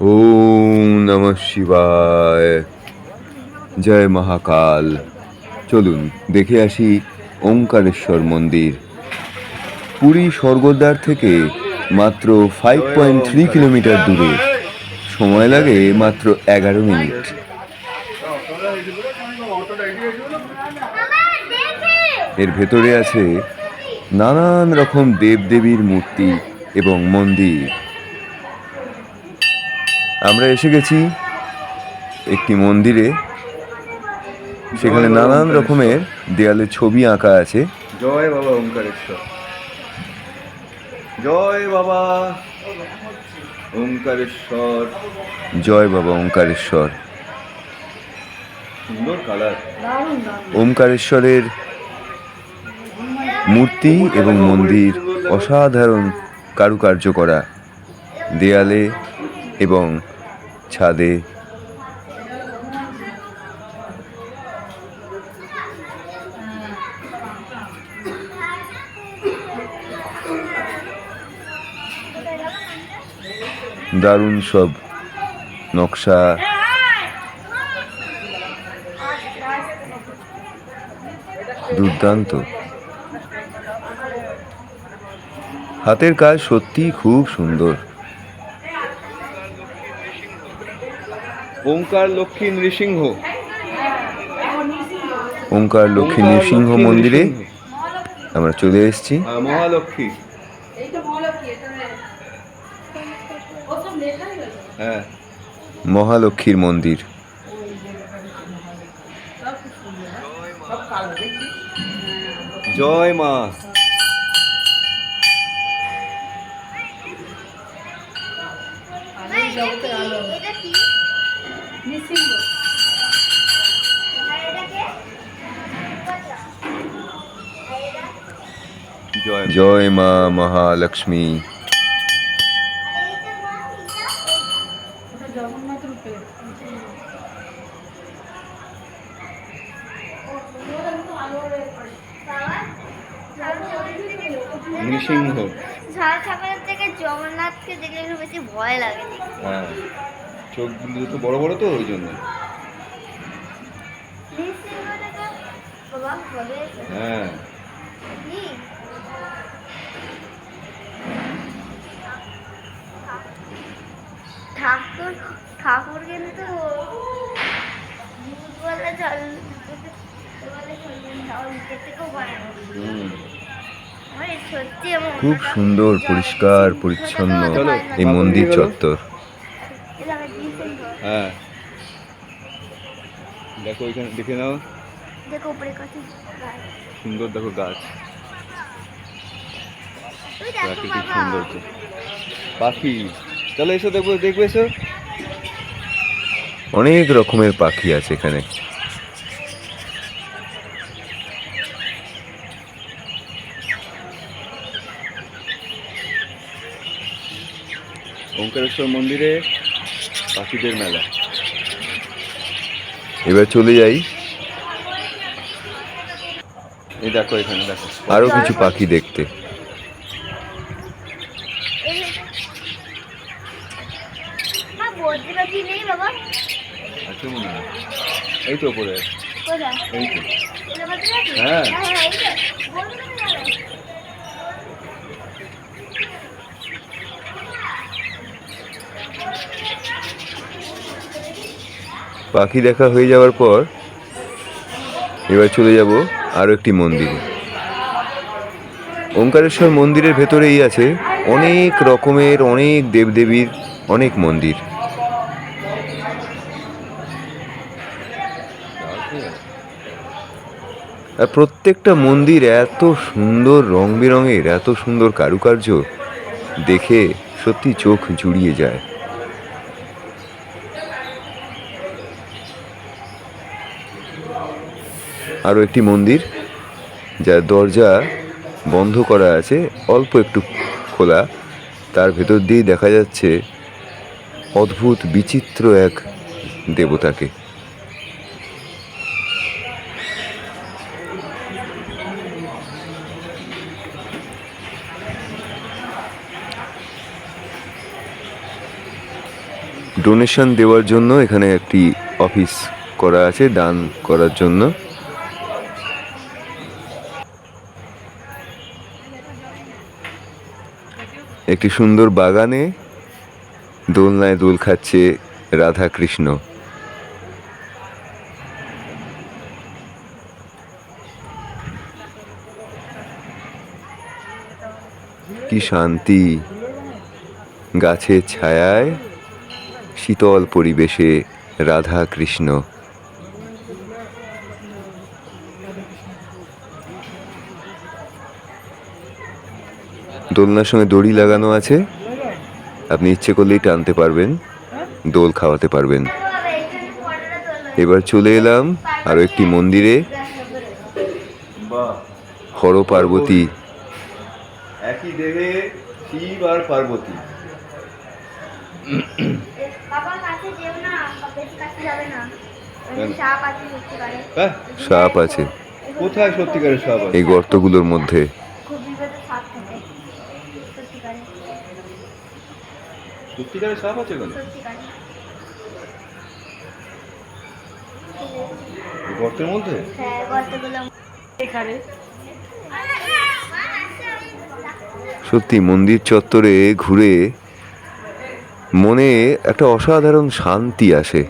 ওম নমঃ শিবায়। জয় মহাকাল। চলুন, দেখে আসি ওঙ্কারেশ্বর মন্দির। পুরী স্বর্গদ্বার থেকে মাত্র ফাইভ পয়েন্ট থ্রি কিলোমিটার দূরে। সময় লাগে মাত্র এগারো মিনিট। এর ভেতরে আছে নানান রকম দেবদেবীর মূর্তি। এবং মন্দির। আমরা এসে গেছি একটি মন্দিরে। সেখানে নানান রকমের দেয়ালে ছবি আঁকা আছে। জয় বাবা ওঙ্কারেশ্বর জয় বাবা ওঙ্কারেশ্বর জয় বাবা ওঙ্কারেশ্বর সুন্দর কালার। ওমকারেশ্বরের মূর্তি এবং মন্দির অসাধারণ কারুকার্য করা দেয়ালে এবং ছাদে। দারুণ সব নকশা। দুর্দান্ত। হাতের কাজ সত্যিই খুব সুন্দর। ওঙ্কার লক্ষ্মী নৃসিংহ। ওঙ্কার লক্ষ্মী নৃসিংহ মন্দিরে আমরা চলে এসেছি। মহালক্ষ্মী। হ্যাঁ। মহালক্ষ্মীর মন্দির। জয় মা। এটা কি নৃসিংহ আর এটা কে জয় জয় মা মহালক্ষ্মী ওটা জগন্নাথ রূপে নৃসিংহ ঝাড় ঠাকুরের থেকে জগন্নাথকে দেখলে একটু বেশি ভয় লাগে দেখতে হ্যাঁ চোখ দুটো বড় বড় তো ওই জন্য। হ্যাঁ। ঠাকুর কিন্তু বলে জল খুব সুন্দর পরিষ্কার পরিচ্ছন্ন এই মন্দির চত্বর। হ্যাঁ। দেখো ওইখানে দেখে নাও। দেখো উপরে কত সুন্দর দেখো গাছ। প্রাকৃতিক সৌন্দর্য। পাখি। চলো এসো দেখব দেখব এসো। অনেক রকমের পাখি আছে এখানে। ওঙ্কারেশ্বর মন্দিরে পাখিদের মেলা। এবার চলে যাই। এই দেখো এখানে দেখো। আরও কিছু পাখি দেখতে। এই মনে হয় এই তো। এটা বদ্রি পাখি হ্যাঁ। হ্যাঁ হ্যাঁ এই তো বদ্রি পাখি দেখা হয়ে যাওয়ার পর এবার চলে যাব আরও একটি মন্দিরে। ওঙ্কারেশ্বর মন্দিরের ভেতরেই আছে অনেক রকমের, অনেক দেবদেবীর, অনেক মন্দির। আর প্রত্যেকটা মন্দির এত সুন্দর রং বেরঙের এত সুন্দর কারুকার্য দেখে সত্যি চোখ জুড়িয়ে যায়। আরও একটি মন্দির, যার দরজা বন্ধ করা আছে, অল্প একটু খোলা। তার ভেতর দিয়েই দেখা যাচ্ছে অদ্ভুত, বিচিত্র এক দেবতাকে। ডোনেশন দেওয়ার জন্য এখানে একটি অফিস করা আছে, দান করার জন্য। একটি সুন্দর বাগানে দোলনায় দোল খাচ্ছে রাধা কৃষ্ণ কি শান্তি। গাছের ছায়ায় শীতল পরিবেশে রাধা কৃষ্ণ দোলনার সঙ্গে দড়ি লাগানো আছে। আপনি ইচ্ছে করলেই টানতে পারবেন দোল খাওয়াতে পারবেন। এবার চলে এলাম আরও একটি মন্দিরে। হর পার্বতী। একই দেহে শিব আর পার্বতী? সাপ আছে। হ্যাঁ? সাপ আছে। কোথায় সত্যিকারের সাপ আছে? এই গর্তগুলোর মধ্যে খুব বিপদে সাপ থাকে। সত্যিকারে, সত্যিকারের সাপ আছে গর্তের মধ্যে? হ্যাঁ, এখানে। সত্যি মন্দির চত্বরে ঘুরে মনে একটা অসাধারণ শান্তি আসে।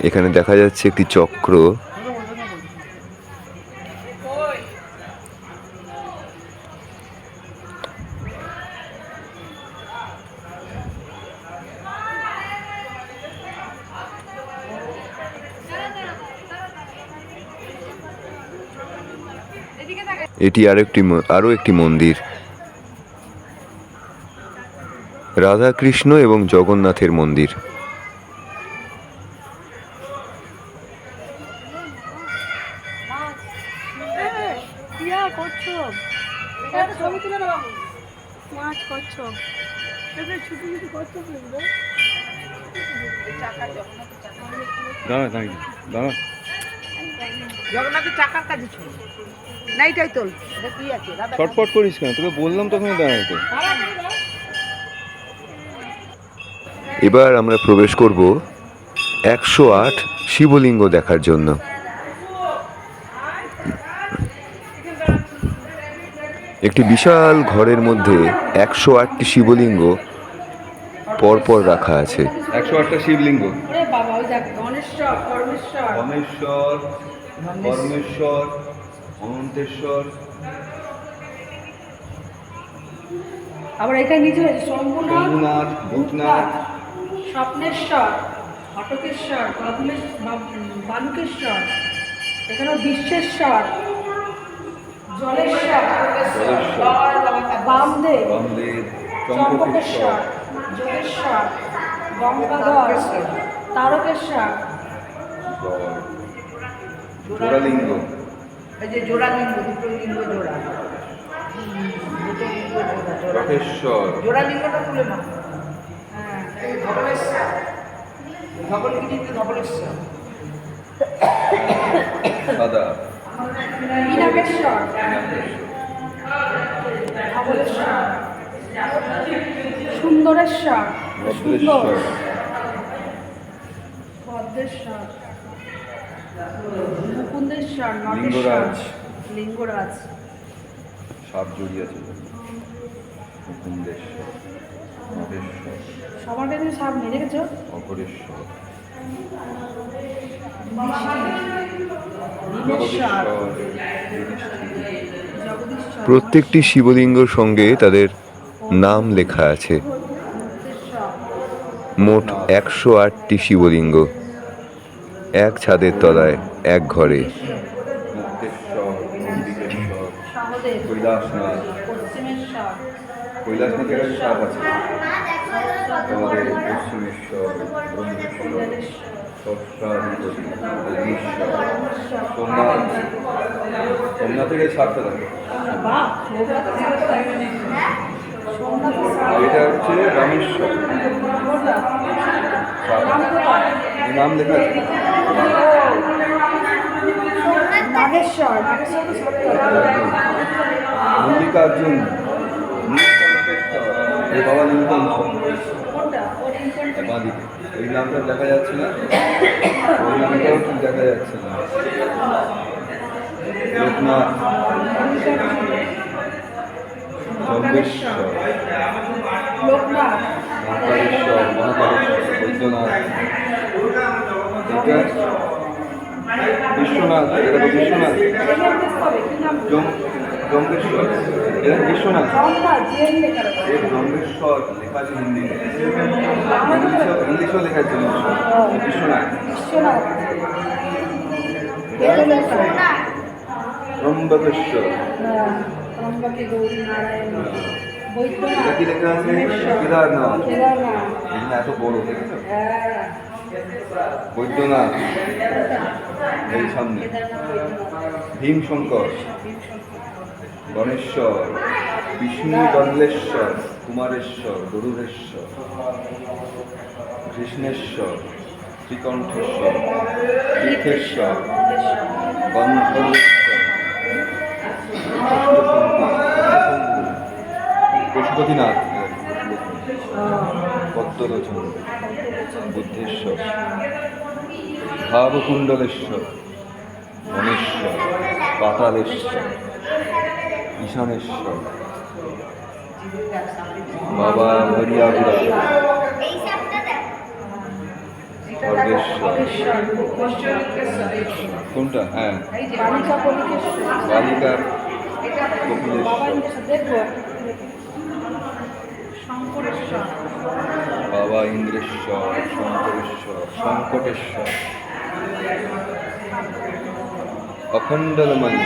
এখানে দেখা যাচ্ছে একটি চক্র। এটি আরেকটি ম- আরও একটি মন্দির। রাধা কৃষ্ণ এবং জগন্নাথের মন্দির। দাঁড়া দাঁড়িয়ে দাঁড়া। জগন্নাথের চাকার কাছে ছিল না এইটাই তোল এটা কি আছে? ছটফট করিস কেন? তোকে বললাম তখন দাঁড়াতে এবার আমরা প্রবেশ করব একশো আট শিবলিঙ্গ দেখার জন্য। একটি বিশাল ঘরের মধ্যে একশো আটটি শিবলিঙ্গ পরপর রাখা আছে। একশো আটটা শিবলিঙ্গ। বাবা ওই দেখ গণেশ্বর পরমেশ্বর। রমেশ্বর পরমেশ্বর অনন্তেশ্বর। আবার এখানে নিচে হয়েছে শম্ভুনাথ ভূতনাথ। স্বপ্নেশ্বর ঘটকেশ্বর বালুকেশ্বর এখানেও বিশ্বেশ্বর জলেশ্বর বামদেব চম্পকেশ্বর যোগেশ্বর গঙ্গাধর তারকেশ্বর। এই যে জোড়া লিঙ্গ দুটো লিঙ্গ জোড়া। লিঙ্গ জোড়া জোড়া। লিঙ্গটা তুলে না হ্যাঁ এই ধবলেশ্বর। ধবলগিরিতে ধবলেশ্বর। সাদা বিনাকেশ্বর ধবলেশ্বর। সুন্দরেশ্বর। সুন্দর। ভদ্রেশ্বর। মুকুন্দেশ্বর লিঙ্গরাজ। লিঙ্গরাজ। সাপ জড়িয়ে আছে মুকুন্দেশ্বর মহেশ্বর সবার কাছে সামনে দেখেছ অপরেশ্বর প্রত্যেকটি শিবলিঙ্গর সঙ্গে তাদের নাম লেখা আছে। মোট একশো আটটি শিবলিঙ্গ। এক ছাদের তলায় এক ঘরে। সোমনাথের থাকে এটা হচ্ছে রামেশ্বর। নাম লেখা আছে। নাগেশ্বর মল্লিকার্জুন বাবা বাঁদিকে এই নামটা দেখা যাচ্ছে না। ওই নামটাও ঠিক দেখা যাচ্ছে না। লোকনাথ জম্বেশ্বর মহাকালেশ্বর মহাকালেশ্বর। এটা বিশ্বনাথ এটা তো বিশ্বনাথ। জম্বেশ্বর এটা বিশ্বনাথ। এই জম্বেশ্বর লেখা আছে হিন্দিতে ইংলিশও লেখা আছে। বিশ্বনাথ। ত্রম্বকেশ্বর এটা কি লেখা আছে? কেদারনাথ। এত বড় দেখেছ হ্যাঁ। বৈদ্যনাথ এই সামনে। ভীমশঙ্কর গণেশ্বর বিষ্ণু দণ্ডেশ্বর কুমারেশ্বর গরুরেশ্বর কৃষ্ণেশ্বর শ্রীকণ্ঠেশ্বর তীর্থেশ্বর গন্ধর্বেশ্বর ভাবকুণ্ডলেশ্বর মনেশ্বর পাতালেশ্বর ঈশানেশ্বর বাবা খড়গেশ্বর কোনটা? হ্যাঁ। বালিকার বাবা ইন্দ্রেশ্বর শঙ্করেশ্বর সংকটেশ্বর অখণ্ডলমণি।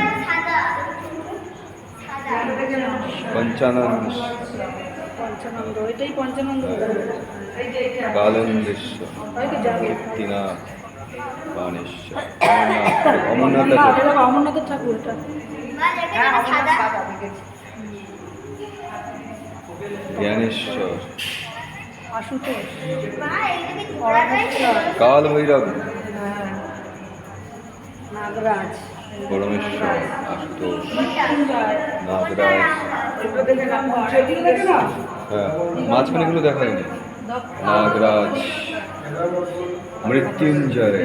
পঞ্চানন্দ। পঞ্চানন্দ এটাই পঞ্চানন্দ। কালন্দেশ্বর মুক্তিনাথ বাণেশ্বর। অমরনাথ অমরনাথ আছে অমরনাথের ঠাকুরটা। বা জ্ঞানেশ্বর। কাল ভৈরব হ্যাঁ নাগরাজ। পরমেশ্বর আশুতোষ নাগরাজ। হ্যাঁ দেখা নাগরাজ মৃত্যুঞ্জয়।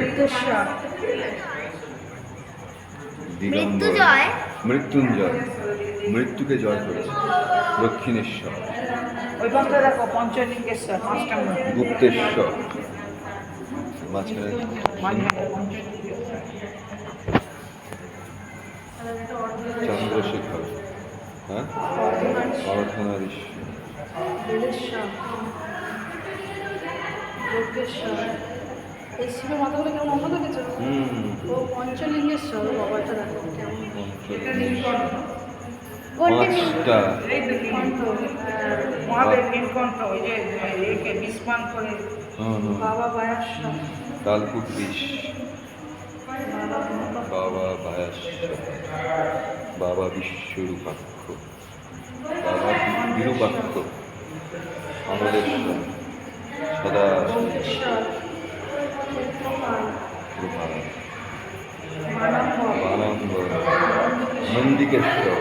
মৃত্যুকে জয় করেছে। দক্ষিণেশ্বর। গুপ্তেশ্বর। মাঝখানে মাঝখানে পঞ্চলিঙ্গেশ্বর চন্দ্রশেখর হ্যাঁ? অর্ধনারীশ্বর বেলেশ্বর যজ্ঞেশ্বর এই শিবের মাথাগুলো কেমন অন্য দেখেছ হুম ও পঞ্চলিঙ্গেশ্বর ও বাবা দেখো পাঁচটা নীলকণ্ঠ ওই যে একে বিস্মান করে হ্যাঁ হ্যাঁ বাবা বায়াশ্বর কালকুট বিষ বাবা মহাপ্রভু, বাবা বায়াশ্বর বাবা বিশ্বরূপাক্ষ বাবা বি- বিরূপাক্ষ অমরেশ্বর সদা নন্দিকেশ্বর